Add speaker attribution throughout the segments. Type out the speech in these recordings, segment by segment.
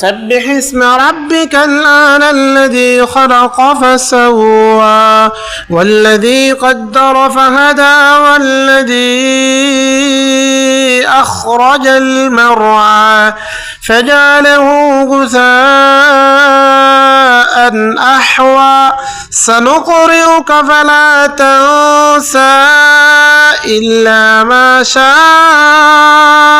Speaker 1: سبح اسم ربك الآن الذي خلق فسوى والذي قدر فهدى والذي أخرج المرعى فجعله غثاء أحوى. سنقرئك فلا تنسى إلا ما شاء.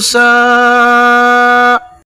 Speaker 1: sun.